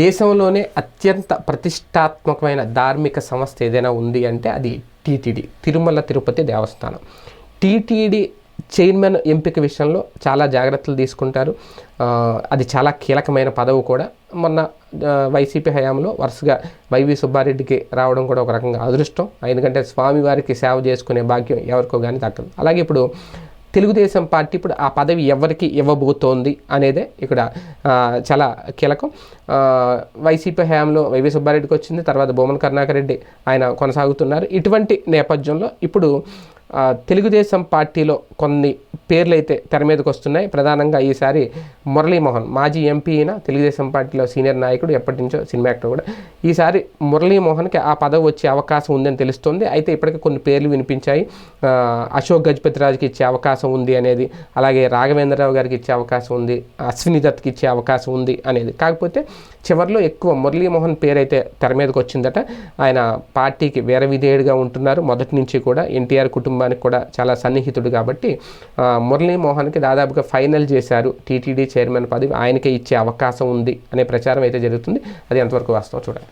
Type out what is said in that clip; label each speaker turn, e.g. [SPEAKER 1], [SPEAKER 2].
[SPEAKER 1] దేశంలోనే అత్యంత ప్రతిష్టాత్మకమైన ధార్మిక సంస్థ ఏదైనా ఉంది అంటే అది టీటీడీ తిరుమల తిరుపతి దేవస్థానం. టీటీడీ చైర్మన్ ఎంపిక విషయంలో చాలా జాగ్రత్తలు తీసుకుంటారు. అది చాలా కీలకమైన పదవి కూడా. మొన్న వైసీపీ హయాంలో వరుసగా వైవి సుబ్బారెడ్డికి రావడం కూడా ఒక రకంగా అదృష్టం. ఎందుకంటే స్వామివారికి సేవ చేసుకునే భాగ్యం ఎవరికో కానీ దక్కదు. అలాగే ఇప్పుడు తెలుగుదేశం పార్టీ ఇప్పుడు ఆ పదవి ఎవరికి ఇవ్వబోతోంది అనేదే ఇక్కడ చాలా కీలకం. వైసీపీ హయాంలో వైవి సుబ్బారెడ్డికి వచ్చింది తర్వాత బొమ్మన కరుణాకర్ రెడ్డి ఆయన కొనసాగుతున్నారు. ఇటువంటి నేపథ్యంలో ఇప్పుడు తెలుగుదేశం పార్టీలో కొన్ని పేర్లు అయితే తెర మీదకి వస్తున్నాయి. ప్రధానంగా ఈసారి మురళీమోహన్ మాజీ ఎంపీ అయిన తెలుగుదేశం పార్టీలో సీనియర్ నాయకుడు ఎప్పటి నుంచో సినిమా యాక్టర్ కూడా. ఈసారి మురళీమోహన్కి ఆ పదవి వచ్చే అవకాశం ఉందని తెలుస్తుంది. అయితే ఇప్పటికే కొన్ని పేర్లు వినిపించాయి. అశోక్ గజపతిరాజుకి ఇచ్చే అవకాశం ఉంది అనేది అలాగే రాఘవేంద్రరావు గారికి ఇచ్చే అవకాశం ఉంది అశ్విని దత్కి ఇచ్చే అవకాశం ఉంది అనేది. కాకపోతే చివరిలో ఎక్కువ మురళీమోహన్ పేరు అయితే తెర మీదకి వచ్చిందట. ఆయన పార్టీకి వేర విధేయుడిగా ఉంటున్నారు. మొదటి నుంచి కూడా ఎన్టీఆర్ కుటుంబానికి కూడా చాలా సన్నిహితుడు కాబట్టి మురళీమోహన్కి దాదాపుగా ఫైనల్ చేశారు టీటీడీ చైర్మన్ పదవి. ఆయనకే ఇచ్చే అవకాశం ఉంది అనే ప్రచారం అయితే జరుగుతుంది. అది ఎంతవరకు వాస్తవం చూడాలి